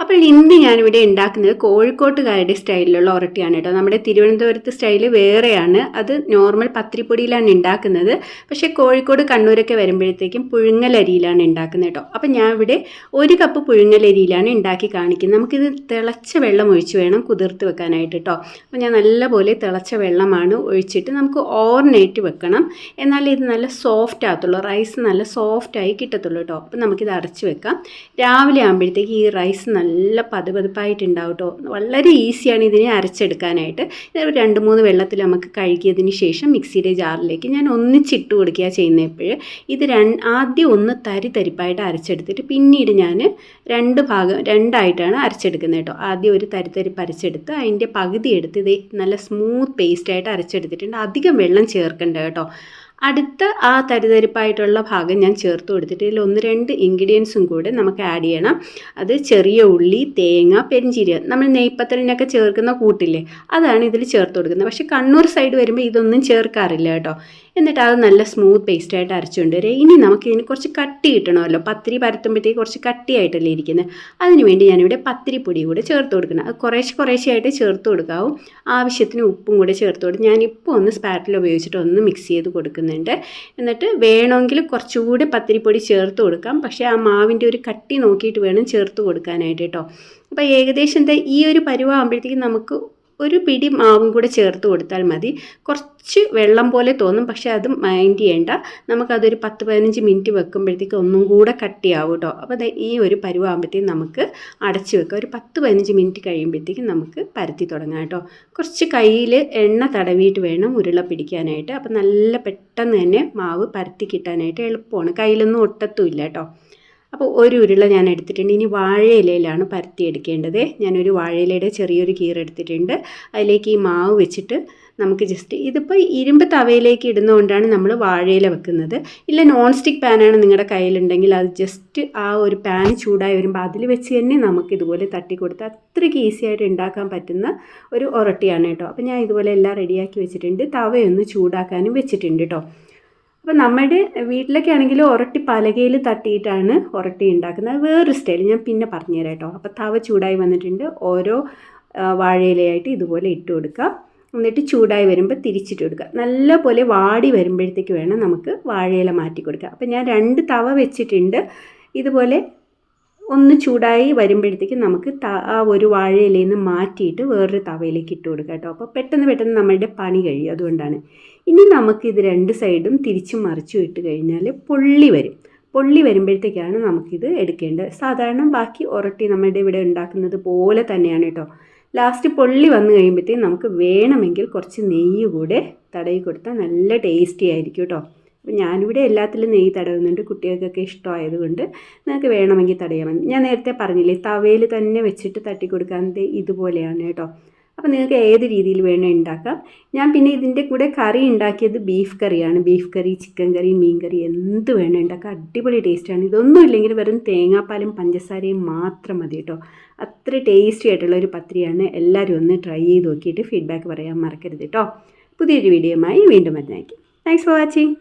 അപ്പോൾ ഇന്ന് ഞാനിവിടെ ഉണ്ടാക്കുന്നത് കോഴിക്കോട്ടുകാരുടെ സ്റ്റൈലിലുള്ള ഒരട്ടിയാണ് കേട്ടോ. നമ്മുടെ തിരുവനന്തപുരത്ത് സ്റ്റൈൽ വേറെയാണ്. അത് നോർമൽ പത്തിരിപ്പൊടിയിലാണ് ഉണ്ടാക്കുന്നത്. പക്ഷേ കോഴിക്കോട് കണ്ണൂരൊക്കെ വരുമ്പോഴത്തേക്കും പുഴുങ്ങലരിയിലാണ് ഉണ്ടാക്കുന്നത് കേട്ടോ. അപ്പോൾ ഞാൻ ഇവിടെ ഒരു കപ്പ് പുഴുങ്ങലരിയിലാണ് ഉണ്ടാക്കി കാണിക്കുന്നത്. നമുക്കിത് തിളച്ച വെള്ളം ഒഴിച്ച് വേണം കുതിർത്ത് വെക്കാനായിട്ട് കേട്ടോ. അപ്പോൾ ഞാൻ നല്ലപോലെ തിളച്ച വെള്ളമാണ് ഒഴിച്ചിട്ട് നമുക്ക് ഓവർനൈറ്റ് വെക്കണം. എന്നാൽ ഇത് നല്ല സോഫ്റ്റ് ആകത്തുള്ളൂ. റൈസ് നല്ല സോഫ്റ്റായി കിട്ടത്തുള്ളൂ കേട്ടോ. അപ്പോൾ നമുക്കിത് അടച്ച് വെക്കാം. രാവിലെ ആകുമ്പോഴത്തേക്ക് ഈ റൈസ് നല്ല പതുപതുപ്പായിട്ടുണ്ടാവും കേട്ടോ വളരെ ഈസിയാണ് ഇതിനെ അരച്ചെടുക്കാനായിട്ട്. രണ്ട് മൂന്ന് വെള്ളത്തിൽ നമുക്ക് കഴുകിയതിന് ശേഷം മിക്സിയുടെ ജാറിലേക്ക് ഞാൻ ഒന്നിച്ചിട്ട് കൊടുക്കുക ചെയ്യുന്നപ്പോഴ് ഇത് ആദ്യം ഒന്ന് തരി തരിപ്പായിട്ട് അരച്ചെടുത്തിട്ട് പിന്നീട് ഞാൻ രണ്ട് ഭാഗം രണ്ടായിട്ടാണ് അരച്ചെടുക്കുന്നത് കേട്ടോ. ആദ്യം ഒരു തരി തരിപ്പ് അരച്ചെടുത്ത് അതിന്റെ പകുതി എടുത്ത് ഇത് നല്ല സ്മൂത്ത് പേസ്റ്റായിട്ട് അരച്ചെടുത്തിട്ടുണ്ട്. അധികം വെള്ളം ചേർക്കേണ്ട കേട്ടോ. അടുത്ത ആ തരിതരിപ്പായിട്ടുള്ള ഭാഗം ഞാൻ ചേർത്ത് കൊടുത്തിട്ട് ഇതിൽ ഒന്ന് രണ്ട് ഇൻഗ്രീഡിയൻസും കൂടെ നമുക്ക് ആഡ് ചെയ്യണം. അത് ചെറിയ ഉള്ളി തേങ്ങ പെരിഞ്ചീരകം. നമ്മൾ നെയ്പ്പത്തലിനൊക്കെ ചേർക്കുന്ന കൂട്ടില്ലേ? അതാണ് ഇതിൽ ചേർത്ത് കൊടുക്കുന്നത്. പക്ഷേ കണ്ണൂർ സൈഡ് വരുമ്പോൾ ഇതൊന്നും ചേർക്കാറില്ല കേട്ടോ. എന്നിട്ട് അത് നല്ല സ്മൂത്ത് പേസ്റ്റായിട്ട് അരച്ചുകൊണ്ട് വരിക ഇനി നമുക്ക് ഇതിന് കുറച്ച് കട്ടി കിട്ടണമല്ലോ. പത്തിരി പരത്തുമ്പോഴത്തേക്ക് കുറച്ച് കട്ടിയായിട്ടല്ലേ ഇരിക്കുന്നത് അതിനുവേണ്ടി ഞാനിവിടെ പത്തിരിപ്പൊടി കൂടെ ചേർത്ത് കൊടുക്കണം. അത് കുറേശ്ശെ കുറേശ്ശെയായിട്ട് ചേർത്ത് കൊടുക്കാവും. ആവശ്യത്തിന് ഉപ്പും കൂടെ ചേർത്ത് കൊടുക്കും ഞാനിപ്പോൾ ഒന്ന് സ്പാറ്റിൽ ഉപയോഗിച്ചിട്ട് ഒന്ന് മിക്സ് ചെയ്ത് കൊടുക്കുന്നുണ്ട്. എന്നിട്ട് വേണമെങ്കിൽ കുറച്ചുകൂടി പത്തിരിപ്പൊടി ചേർത്ത് കൊടുക്കാം. പക്ഷേ ആ മാവിന്റെ ഒരു കട്ടി നോക്കിയിട്ട് വേണം ചേർത്ത് കൊടുക്കാനായിട്ട് കേട്ടോ. അപ്പോൾ ഏകദേശം ഈ ഒരു പരുവാകുമ്പോഴത്തേക്കും നമുക്ക് ഒരു പിടി മാവും കൂടെ ചേർത്ത് കൊടുത്താൽ മതി. കുറച്ച് വെള്ളം പോലെ തോന്നും പക്ഷേ അത് മൈൻഡ് ചെയ്യേണ്ട. നമുക്കതൊരു പത്ത് പതിനഞ്ച് മിനിറ്റ് വെക്കുമ്പോഴത്തേക്ക് ഒന്നും കൂടെ കട്ടിയാവും കേട്ടോ അപ്പോൾ ഈ ഒരു പരുവാകുമ്പോഴത്തേക്കും നമുക്ക് അടച്ചു വെക്കാം. ഒരു പത്ത് പതിനഞ്ച് മിനിറ്റ് കഴിയുമ്പോഴത്തേക്കും നമുക്ക് പരത്തി തുടങ്ങാം കേട്ടോ കുറച്ച് കയ്യിൽ എണ്ണ തടവിയിട്ട് വേണം ഉരുള പിടിക്കാനായിട്ട്. അപ്പോൾ നല്ല പെട്ടെന്ന് തന്നെ മാവ് പരത്തി കിട്ടാനായിട്ട് എളുപ്പമാണ്. കയ്യിലൊന്നും ഒട്ടത്തുമില്ല കേട്ടോ അപ്പോൾ ഒരു ഉരുള ഞാൻ എടുത്തിട്ടുണ്ട്. ഇനി വാഴയിലയിലാണ് പരത്തി എടുക്കേണ്ടത്. ഞാനൊരു വാഴയിലയുടെ ചെറിയൊരു കീറെടുത്തിട്ടുണ്ട് അതിലേക്ക് ഈ മാവ് വെച്ചിട്ട് നമുക്ക് ജസ്റ്റ് ഇതിപ്പോൾ ഇരുമ്പ് തവയിലേക്ക് ഇടുന്നതുകൊണ്ടാണ് നമ്മൾ വാഴയില വെക്കുന്നത്. ഇല്ല നോൺ സ്റ്റിക്ക് പാനാണ് നിങ്ങളുടെ കയ്യിലുണ്ടെങ്കിൽ അത് ജസ്റ്റ് ആ ഒരു പാൻ ചൂടായി വരുമ്പോൾ അതിൽ വെച്ച് തന്നെ നമുക്ക് ഇതുപോലെ തട്ടി കൊടുത്ത് അത്രയ്ക്ക് ഈസി ആയിട്ട് ഉണ്ടാക്കാൻ പറ്റുന്ന ഒരു ഒരട്ടിയാണ് കേട്ടോ. അപ്പോൾ ഞാൻ ഇതുപോലെ എല്ലാം റെഡിയാക്കി വെച്ചിട്ടുണ്ട്. തവയൊന്ന് ചൂടാക്കാനും വെച്ചിട്ടുണ്ട് കേട്ടോ. അപ്പോൾ നമ്മുടെ വീട്ടിലൊക്കെ ആണെങ്കിൽ ഉരട്ടി പലകയിൽ തട്ടിയിട്ടാണ് ഉരട്ടി ഉണ്ടാക്കുന്നത്. വേറൊരു സ്റ്റൈൽ ഞാൻ പിന്നെ പറഞ്ഞുതരാം കേട്ടോ. അപ്പോൾ തവ ചൂടായി വന്നിട്ടുണ്ട്. ഓരോ വാഴയിലയായിട്ട് ഇതുപോലെ ഇട്ട് കൊടുക്കുക. എന്നിട്ട് ചൂടായി വരുമ്പോൾ തിരിച്ചിട്ട് കൊടുക്കുക. നല്ലപോലെ വാടി വരുമ്പോഴത്തേക്ക് വേണം നമുക്ക് വാഴയില മാറ്റി കൊടുക്കുക. അപ്പോൾ ഞാൻ രണ്ട് തവ വെച്ചിട്ടുണ്ട്. ഇതുപോലെ ഒന്ന് ചൂടായി വരുമ്പോഴത്തേക്ക് നമുക്ക് ആ ഒരു വാഴയിലേന്ന് മാറ്റിയിട്ട് വേറൊരു തവയിലേക്ക് ഇട്ട് കൊടുക്കുക കേട്ടോ. അപ്പോൾ പെട്ടെന്ന് പെട്ടെന്ന് നമ്മളുടെ പണി കഴിയും. അതുകൊണ്ടാണ് ഇനി നമുക്ക് ഇത് രണ്ട് സൈഡും തിരിച്ചു മറിച്ചു ഇട്ട് കഴിഞ്ഞാൽ പൊള്ളി വരും. പൊള്ളി വരുമ്പോഴത്തേക്കാണ് നമുക്കിത് എടുക്കേണ്ടത്. സാധാരണ ബാക്കി ഉരട്ടി നമ്മുടെ ഇവിടെ ഉണ്ടാക്കുന്നത് പോലെ തന്നെയാണ് കേട്ടോ. ലാസ്റ്റ് പൊള്ളി വന്നു കഴിയുമ്പോഴത്തേക്കും നമുക്ക് വേണമെങ്കിൽ കുറച്ച് നെയ്യ് കൂടെ തടവി കൊടുത്താൽ നല്ല ടേസ്റ്റി ആയിരിക്കും കേട്ടോ. അപ്പോൾ ഞാനിവിടെ എല്ലാത്തിലും നെയ്യ് തടവുന്നുണ്ട്. കുട്ടികൾക്കൊക്കെ ഇഷ്ടമായതുകൊണ്ട് നിങ്ങൾക്ക് വേണമെങ്കിൽ തടയാൻ ഞാൻ നേരത്തെ പറഞ്ഞില്ലേ തവയിൽ തന്നെ വെച്ചിട്ട് തട്ടി കൊടുക്കാനത് ഇതുപോലെയാണ് കേട്ടോ. അപ്പോൾ നിങ്ങൾക്ക് ഏത് രീതിയിൽ വേണം ഉണ്ടാക്കാം. ഞാൻ പിന്നെ ഇതിന്റെ കൂടെ കറി ഉണ്ടാക്കിയത് ബീഫ് കറിയാണ്. ബീഫ് കറി ചിക്കൻ കറി മീൻ കറി എന്ത് വേണം ഉണ്ടാക്കാം. അടിപൊളി ടേസ്റ്റാണ് ഇതൊന്നും ഇല്ലെങ്കിൽ വെറും തേങ്ങാപ്പാലും പഞ്ചസാരയും മാത്രം മതി കേട്ടോ. അത്ര ടേസ്റ്റി ആയിട്ടുള്ള ഒരു പത്രിയാണ് എല്ലാവരും ഒന്ന് ട്രൈ ചെയ്ത് നോക്കിയിട്ട് ഫീഡ്ബാക്ക് പറയാൻ മറക്കരുത് കേട്ടോ. പുതിയൊരു വീഡിയോയുമായി വീണ്ടും വരുന്നതായിരിക്കും താങ്ക്സ് ഫോർ വാച്ചിങ്